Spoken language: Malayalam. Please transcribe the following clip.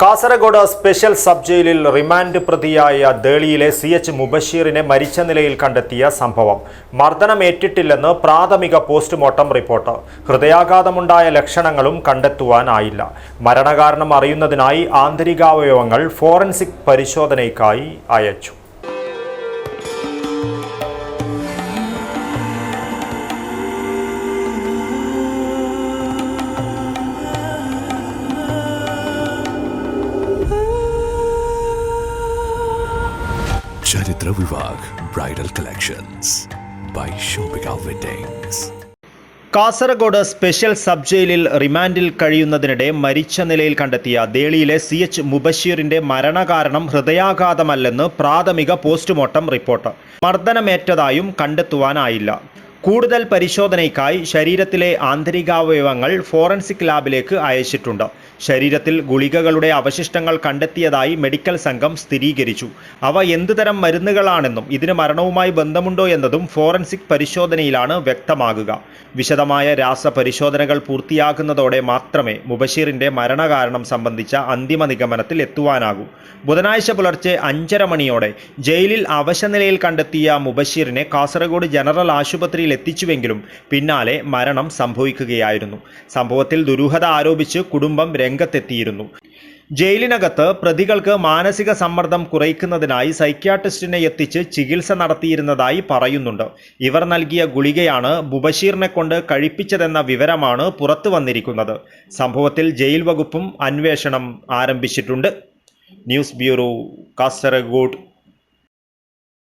കാസർഗോഡ് സ്പെഷ്യൽ സബ് ജയിലിൽ റിമാൻഡ് പ്രതിയായ ദേളിയിലെ സി എച്ച് മുബഷീറിനെ മരിച്ച നിലയിൽ കണ്ടെത്തിയ സംഭവം. മർദ്ദനമേറ്റിട്ടില്ലെന്ന് പ്രാഥമിക പോസ്റ്റ്മോർട്ടം റിപ്പോർട്ട്. ഹൃദയാഘാതമുണ്ടായ ലക്ഷണങ്ങളും കണ്ടെത്തുവാനായില്ല. മരണകാരണം അറിയുന്നതിനായി ആന്തരികാവയവങ്ങൾ ഫോറൻസിക് പരിശോധനയ്ക്കായി അയച്ചു. Charithra Vivah bridal collections by Shopika weddings Kasaragod special sub ജയിലിൽ റിമാൻഡിൽ കഴിയുന്നതിനിടെ മരിച്ച നിലയിൽ കണ്ടെത്തിയ ദേളിയിലെ സി എച്ച് മുബഷീറിന്റെ മരണകാരണം ഹൃദയാഘാതമല്ലെന്ന് പ്രാഥമിക പോസ്റ്റ്മോർട്ടം റിപ്പോർട്ട്. മർദ്ദനമേറ്റതായും കണ്ടെത്തുവാനായില്ല. കൂടുതൽ പരിശോധനയ്ക്കായി ശരീരത്തിലെ ആന്തരികാവയവങ്ങൾ ഫോറൻസിക് ലാബിലേക്ക് അയച്ചിട്ടുണ്ട്. ശരീരത്തിൽ ഗുളികകളുടെ അവശിഷ്ടങ്ങൾ കണ്ടെത്തിയതായി മെഡിക്കൽ സംഘം സ്ഥിരീകരിച്ചു. അവ എന്തുതരം മരുന്നുകളാണെന്നും ഇതിന് മരണവുമായി ബന്ധമുണ്ടോ എന്നതും ഫോറൻസിക് പരിശോധനയിലാണ് വ്യക്തമാകുക. വിശദമായ രാസപരിശോധനകൾ പൂർത്തിയാകുന്നതോടെ മാത്രമേ മുബഷീറിന്റെ മരണകാരണം സംബന്ധിച്ച അന്തിമ നിഗമനത്തിൽ എത്തുവാനാകൂ. ബുധനാഴ്ച പുലർച്ചെ അഞ്ചര മണിയോടെ ജയിലിൽ അവശനിലയിൽ കണ്ടെത്തിയ മുബഷീറിനെ കാസർഗോഡ് ജനറൽ ആശുപത്രിയിൽ എത്തിച്ചുവെങ്കിലും പിന്നാലെ മരണം സംഭവിക്കുകയായിരുന്നു. സംഭവത്തിൽ ദുരൂഹത ആരോപിച്ച് കുടുംബം രംഗത്തെത്തിയിരുന്നു. ജയിലിനകത്ത് പ്രതികൾക്ക് മാനസിക സമ്മർദ്ദം കുറയ്ക്കുന്നതിനായി സൈക്യാട്രിസ്റ്റിനെ എത്തിച്ച് ചികിത്സ നടത്തിയിരുന്നതായി പറയുന്നുണ്ട്. ഇവർ നൽകിയ ഗുളികയാണ് ബുബഷീറിനെ കൊണ്ട് കഴിപ്പിച്ചതെന്ന വിവരമാണ് പുറത്തു വന്നിരിക്കുന്നത്. സംഭവത്തിൽ ജയിൽ വകുപ്പും അന്വേഷണം ആരംഭിച്ചിട്ടുണ്ട്. News bureau Kasaragod.